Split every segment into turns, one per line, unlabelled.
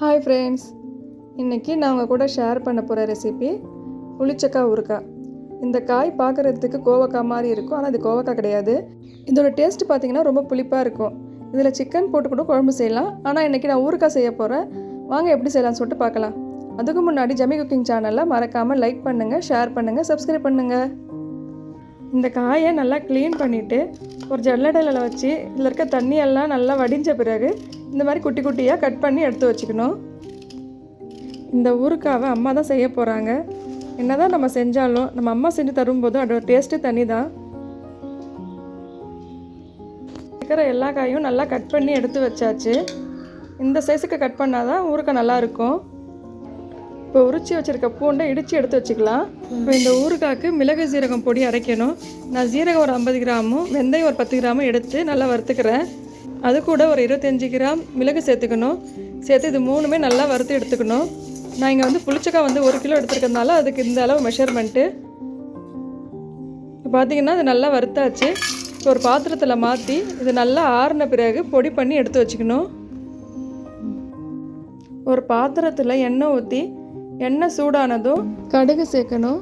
Hi friends இன்றைக்கி நான் உங்கள் கூட ஷேர் பண்ண போகிற ரெசிபி புளிச்சக்காய் ஊறுகாய். இந்த காய் பார்க்குறதுக்கு கோவக்காய் மாதிரி இருக்கும். ஆனால் இது கோவக்காய் கிடையாது. இதோட டேஸ்ட் பார்த்தீங்கன்னா ரொம்ப புளிப்பாக இருக்கும். இதில் சிக்கன் போட்டு கூட குழம்பு செய்யலாம். ஆனால் இன்றைக்கி நான் ஊறுக்காய் செய்ய போகிறேன் வாங்க எப்படி செய்யலாம்னு சொல்லிட்டு பார்க்கலாம். அதுக்கு முன்னாடி ஜமி குக்கிங் சேனலில் மறக்காமல் லைக் பண்ணுங்கள் ஷேர் பண்ணுங்கள் சப்ஸ்கிரைப் பண்ணுங்கள் இந்த காயை நல்லா க்ளீன் பண்ணிவிட்டு ஒரு ஜல்லடையில் வச்சு இதில் இருக்க தண்ணியெல்லாம் நல்லா வடிஞ்ச பிறகு இந்த மாதிரி குட்டி குட்டியாக கட் பண்ணி எடுத்து வச்சுக்கணும். இந்த ஊறுக்காவை அம்மா தான் செய்ய போகிறாங்க என்ன தான் நம்ம செஞ்சாலும் நம்ம அம்மா செஞ்சு தரும்போது அதோட டேஸ்ட்டு தனி தான் இருக்கிற எல்லா காயும் நல்லா கட் பண்ணி எடுத்து வச்சாச்சு. இந்த சைஸுக்கு கட் பண்ணால் தான் ஊறுக்காய் நல்லாயிருக்கும் இப்போ உரிச்சி வச்சுருக்க பூண்டை இடித்து எடுத்து வச்சுக்கலாம். இப்போ இந்த ஊறுகாய்க்கு மிளகு சீரகம் பொடி அரைக்கணும். நான் சீரகம் ஒரு ஐம்பது கிராமும் வெந்தயம் ஒரு பத்து கிராமும் எடுத்து நல்லா வறுத்துக்கிறேன். அது கூட ஒரு இருபத்தஞ்சி கிராம் மிளகு சேர்த்துக்கணும். சேர்த்து இது மூணுமே நல்லா வறுத்து எடுத்துக்கணும். நான் இங்கே வந்து புளிச்சக்காய் வந்து ஒரு கிலோ எடுத்துருக்கனால அதுக்கு இந்த அளவு மெஷர்மெண்ட்டு இப்போ பார்த்தீங்கன்னா அது நல்லா வறுத்தாச்சு. இப்போ ஒரு பாத்திரத்தில் மாற்றி இது நல்லா ஆறின பிறகு பொடி பண்ணி எடுத்து வச்சுக்கணும். ஒரு பாத்திரத்தில் எண்ணெய் ஊற்றி எண்ணெய் சூடானதும் கடுகு சேர்க்கணும்.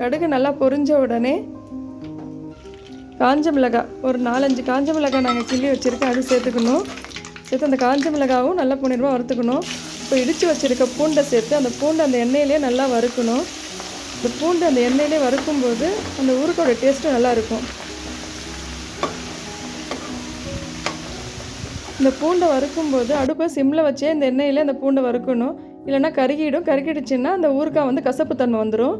கடுகு நல்லா பொரிஞ்ச உடனே காஞ்ச மிளகாய் ஒரு நாலஞ்சு காஞ்ச மிளகாய் நாங்கள் கிள்ளி வச்சுருக்கோம் அது சேர்த்துக்கணும். சேர்த்து அந்த காஞ்ச மிளகாவும் நல்லா பொன்னிறமாக வறுத்துக்கணும். இப்போ இடித்து வச்சுருக்க பூண்டை சேர்த்து அந்த பூண்டை அந்த எண்ணெயிலே நல்லா வறுக்கணும். இந்த பூண்டு அந்த எண்ணெயிலே வறுக்கும்போது அந்த ஊருக்கோட டேஸ்ட்டும் நல்லாயிருக்கும். இந்த பூண்டை வறுக்கும்போது அடுப்பை சிம்மில் வச்சே இந்த எண்ணெயில் அந்த பூண்டை வறுக்கணும். இல்லைன்னா கருகிடும். கருகிடுச்சுன்னா அந்த ஊறுக்காய் வந்து கசப்பு தன்மை வந்துடும்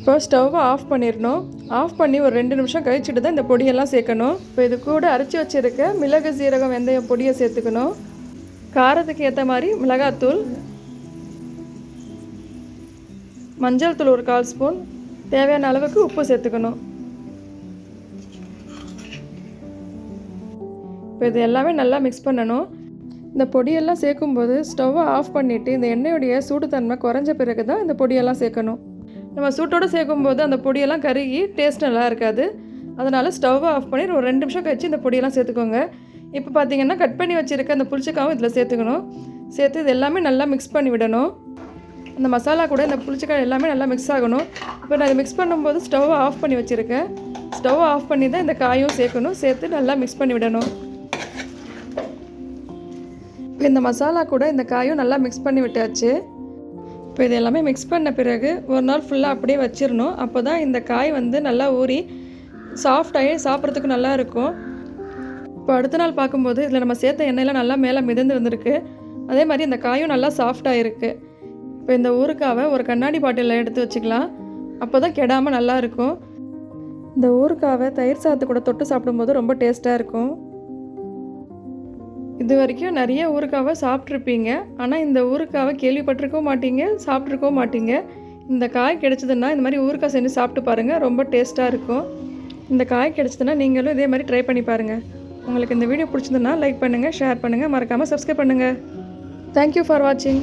இப்போ ஸ்டவ்வை ஆஃப் பண்ணிடணும் ஆஃப் பண்ணி ஒரு ரெண்டு நிமிஷம் கழிச்சுட்டு தான் இந்த பொடியெல்லாம் சேர்க்கணும். இப்போ இது கூட அரைச்சி வச்சுருக்க மிளகு சீரகம் வெந்தயம் பொடியை சேர்த்துக்கணும். காரத்துக்கு ஏற்ற மாதிரி மிளகாத்தூள் மஞ்சள் தூள் ஒரு கால் ஸ்பூன். தேவையான அளவுக்கு உப்பு சேர்த்துக்கணும். இப்போ இது எல்லாமே நல்லா மிக்ஸ் பண்ணணும். இந்த பொடியெல்லாம் சேர்க்கும்போது ஸ்டவ்வை ஆஃப் பண்ணிவிட்டு இந்த எண்ணெயுடைய சூடுத்தன்மை குறைஞ்ச பிறகு தான் இந்த பொடியெல்லாம் சேர்க்கணும். நம்ம சூட்டோடு சேர்க்கும்போது அந்த பொடியெல்லாம் கருகி டேஸ்ட் நல்லா இருக்காது. அதனால் ஸ்டவ் ஆஃப் பண்ணி ஒரு ரெண்டு நிமிஷம் கழிச்சு இந்த பொடியெல்லாம் சேர்த்துக்கோங்க. இப்போ பார்த்தீங்கன்னா கட் பண்ணி வச்சுருக்க அந்த புளிச்சக்காவும் இதில் சேர்த்துக்கணும். சேர்த்து இது எல்லாமே நல்லா மிக்ஸ் பண்ணி விடணும். அந்த மசாலா கூட இந்த புளிச்சக்காய் எல்லாமே நல்லா மிக்ஸ் ஆகணும். இப்போ நான் இதை மிக்ஸ் பண்ணும்போது ஸ்டவ்வை ஆஃப் பண்ணி வச்சுருக்கேன். ஸ்டவ்வை ஆஃப் பண்ணி தான் இந்த காயும் சேர்க்கணும். சேர்த்து நல்லா மிக்ஸ் பண்ணி விடணும். இப்போ இந்த மசாலா கூட இந்த காயும் நல்லா மிக்ஸ் பண்ணி விட்டாச்சு. இப்போ இது எல்லாமே மிக்ஸ் பண்ண பிறகு ஒரு நாள் ஃபுல்லாக அப்படியே வச்சிடணும் அப்போ தான் இந்த காய் வந்து நல்லா ஊறி சாஃப்டாகி சாப்பிட்றதுக்கு நல்லா இருக்கும். இப்போ அடுத்த நாள் பார்க்கும்போது இதில் நம்ம சேர்த்த எண்ணெயெல்லாம் நல்லா மேலே மிதந்து வந்திருக்கு. அதே மாதிரி இந்த காயும் நல்லா சாஃப்டாக இருக்குது இப்போ இந்த ஊறுக்காவை ஒரு கண்ணாடி பாட்டிலில் எடுத்து வச்சுக்கலாம். அப்போ தான் கெடாமல் நல்லா இருக்கும். இந்த ஊறுக்காவை தயிர் சாத்து கூட தொட்டு சாப்பிடும்போது ரொம்ப டேஸ்ட்டாக இருக்கும். இது வரைக்கும் நிறைய ஊறுக்காவை சாப்பிட்ருப்பீங்க. ஆனால் இந்த ஊறுக்காவை கேள்விப்பட்டிருக்கவும் மாட்டீங்க சாப்பிட்ருக்கவும் மாட்டீங்க. இந்த காய் கிடைச்சதுன்னா இந்த மாதிரி ஊறுக்காய் செஞ்சு சாப்பிட்டு பாருங்கள் ரொம்ப டேஸ்ட்டாக இருக்கும். இந்த காய் கிடைச்சதுன்னா நீங்களும் இதே மாதிரி ட்ரை பண்ணி பாருங்கள் உங்களுக்கு இந்த வீடியோ பிடிச்சதுன்னா லைக் பண்ணுங்கள் ஷேர் பண்ணுங்கள் மறக்காமல் சப்ஸ்கிரைப் பண்ணுங்கள் தேங்க்யூ ஃபார் வாட்சிங்